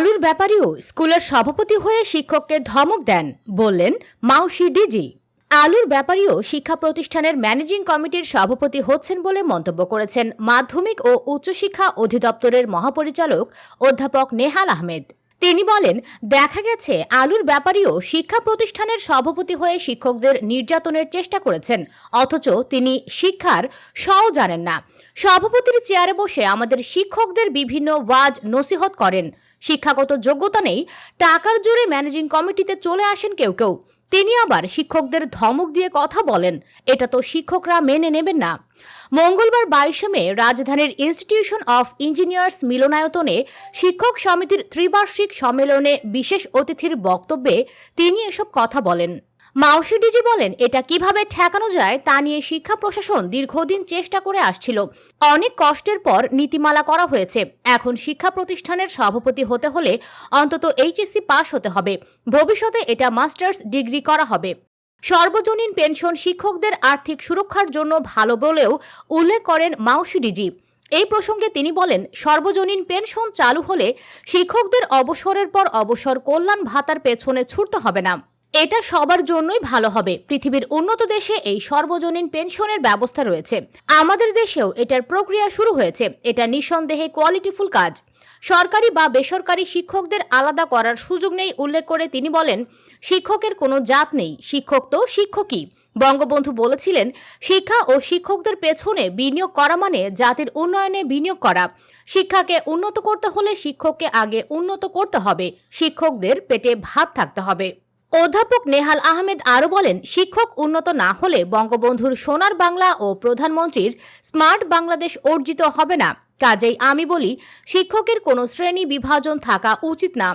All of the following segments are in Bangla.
আলুর ব্যাপারেও স্কুলের সভাপতি হয়ে শিক্ষককে ধমক দেন, বললেন মাউসি ডিজি। আলুর ব্যাপারেও শিক্ষা প্রতিষ্ঠানের ম্যানেজিং কমিটির সভাপতি হচ্ছেন বলে মন্তব্য করেছেন মাধ্যমিক ও উচ্চশিক্ষা অধিদপ্তরের মহাপরিচালক অধ্যাপক নেহাল আহমেদ। তিনি বলেন, দেখা গেছে আলুর ব্যাপারীও শিক্ষা প্রতিষ্ঠানের সভাপতি হয়ে শিক্ষকদের নির্যাতনের চেষ্টা করেছেন, অথচ তিনি শিক্ষার সও জানেন না। সভাপতির চেয়ারে বসে আমাদের শিক্ষকদের বিভিন্ন ওয়াজ নসিহত করেন। শিক্ষাগত যোগ্যতা নেই, টাকার জোরে ম্যানেজিং কমিটিতে চলে আসেন কেউ কেউ। তিনি আবার শিক্ষকদের ধমক দিয়ে কথা বলেন। এটা তো শিক্ষকরা মেনে নেবেন না। মঙ্গলবার বাইশে মে রাজধানীর ইনস্টিটিউশন অফ ইঞ্জিনিয়ার্স মিলনায়তনে শিক্ষক সমিতির ত্রিবার্ষিক সম্মেলনে বিশেষ অতিথির বক্তব্যে তিনি এসব কথা বলেন। মাউসি ডিজি বলেন, এটা কীভাবে ঠেকানো যায় তা নিয়ে শিক্ষা প্রশাসন দীর্ঘদিন চেষ্টা করে আসছিল। অনেক কষ্টের পর নীতিমালা করা হয়েছে। এখন শিক্ষা প্রতিষ্ঠানের সভাপতি হতে হলে অন্তত এইচএসসি পাশ হতে হবে। ভবিষ্যতে এটা মাস্টার্স ডিগ্রি করা হবে। সর্বজনীন পেনশন শিক্ষকদের আর্থিক সুরক্ষার জন্য ভালো বলেও উল্লেখ করেন মাউসি ডিজি। এই প্রসঙ্গে তিনি বলেন, সর্বজনীন পেনশন চালু হলে শিক্ষকদের অবসরের পর অবসর কল্যাণ ভাতার পেছনে ছুটতে হবে না। এটা সবার জন্যই ভালো হবে। পৃথিবীর উন্নত দেশে এই সর্বজনীন পেনশনের ব্যবস্থা রয়েছে। আমাদের দেশেও এটার প্রক্রিয়া শুরু হয়েছে। এটা নিঃসন্দেহে কোয়ালিটিফুল কাজ। সরকারি বা বেসরকারি শিক্ষকদের আলাদা করার সুযোগ নেই উল্লেখ করে তিনি বলেন, শিক্ষকের কোনো জাত নেই, শিক্ষক তো শিক্ষকই। বঙ্গবন্ধু বলেছিলেন, শিক্ষা ও শিক্ষকদের পেছনে বিনিয়োগ করা মানে জাতির উন্নয়নে বিনিয়োগ করা। শিক্ষাকে উন্নত করতে হলে শিক্ষককে আগে উন্নত করতে হবে। শিক্ষকদের পেটে ভাত থাকতে হবে। অধ্যাপক নেহাল আহমেদ আরও বলেন, শিক্ষক উন্নত না হলে বঙ্গবন্ধুর সোনার বাংলা ও প্রধানমন্ত্রীর স্মার্ট বাংলাদেশ অর্জিত হবে না। কাজেই আমি বলি, শিক্ষকের কোনো শ্রেণি বিভাজন থাকা উচিত না।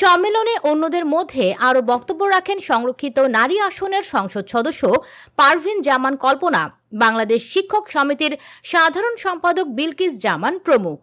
সম্মেলনে অন্যদের মধ্যে আরও বক্তব্য রাখেন সংরক্ষিত নারী আসনের সংসদ সদস্য পারভিন জামান কল্পনা। বাংলাদেশ শিক্ষক সমিতির সাধারণ সম্পাদক বিলকিস জামান প্রমুখ।